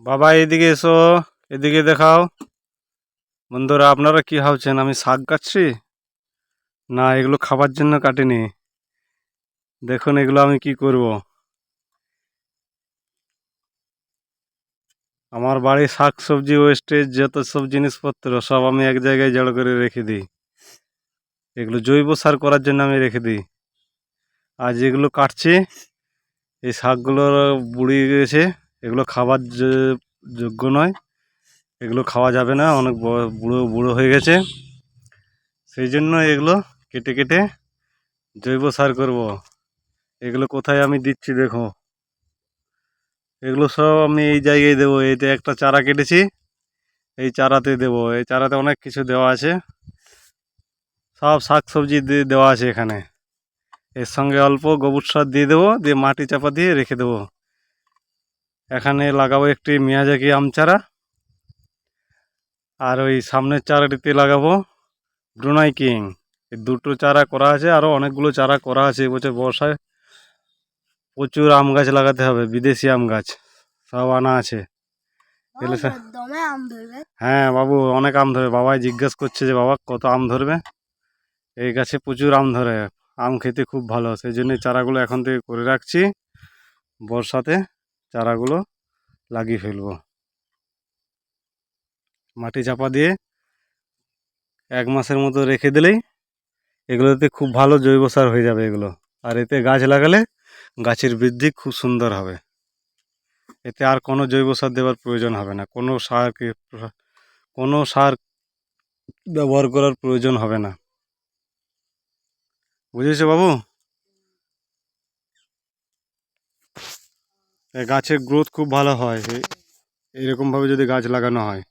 বাবা, এদিকে এসো, এদিকে দেখাও। বন্ধুরা, আপনারা কি ভাবছেন, আমি শাক কাটছি? না, এগুলো খাবার জন্য কাটিনি। দেখুন, এগুলো আমি কি করব? আমার বাড়ির শাক সবজি, ওয়েস্টেজ, যত সব জিনিসপত্র, সব আমি এক জায়গায় জড়ো করে রেখে দিই। এগুলো জৈব সার করার জন্য আমি রেখে দিই। আর যেগুলো কাটছি, এই শাকগুলো বুড়ি গেছে। এগুলো খাবার যোগ্য নয়, এগুলো খাওয়া যাবে না, অনেক বড়- বুড়ো হয়ে গেছে। সেই জন্য এগুলো কেটে কেটে জৈব সার করব। এগুলো কোথায় আমি দিচ্ছি দেখো। এগুলো সব আমি এই জায়গায় দেবো এইতে একটা চারা কেটেছি, এই চারাতে দেবো। এই চারাতে অনেক কিছু দেওয়া আছে। সব শাক সবজি দেওয়া আছে এখানে। এর সঙ্গে অল্প গোবর সার দিয়ে দেবো, দিয়ে মাটি চাপা দিয়ে রেখে দেবো। এখানে লাগাবো একটি মিয়াজাকি আম চারা। আর ওই সামনের চারাটিতে লাগাবো ব্রুনাই কিং। এই দুটো চারা করা আছে আরও অনেকগুলো চারা করা আছে। এবছর বর্ষায় প্রচুর আম গাছ লাগাতে হবে বিদেশি আম গাছ সব আনা আছে। হ্যাঁ বাবু অনেক আম ধরবে। বাবাই জিজ্ঞেস করছে যে বাবা কত আম ধরবে? এই গাছে প্রচুর আম ধরে। আম খেতে খুব ভালো সেই জন্য চারাগুলো এখন থেকে করে রাখছি। বর্ষাতে চারাগুলো লাগিয়ে ফেলব। মাটি চাপা দিয়ে এক মাসের মতো রেখে দিলেই এগুলোতে খুব ভালো জৈব সার হয়ে যাবে এগুলো। আর এতে গাছ লাগালে গাছের বৃদ্ধি খুব সুন্দর হবে। এতে আর কোনো জৈব সার দেওয়ার প্রয়োজন হবে না। কোনো সারকে কোনো সার ব্যবহার করার প্রয়োজন হবে না। বুঝেছ বাবু? গাছের গ্রোথ খুব ভালো হয়। এরকমভাবে যদি গাছ লাগানো হয়।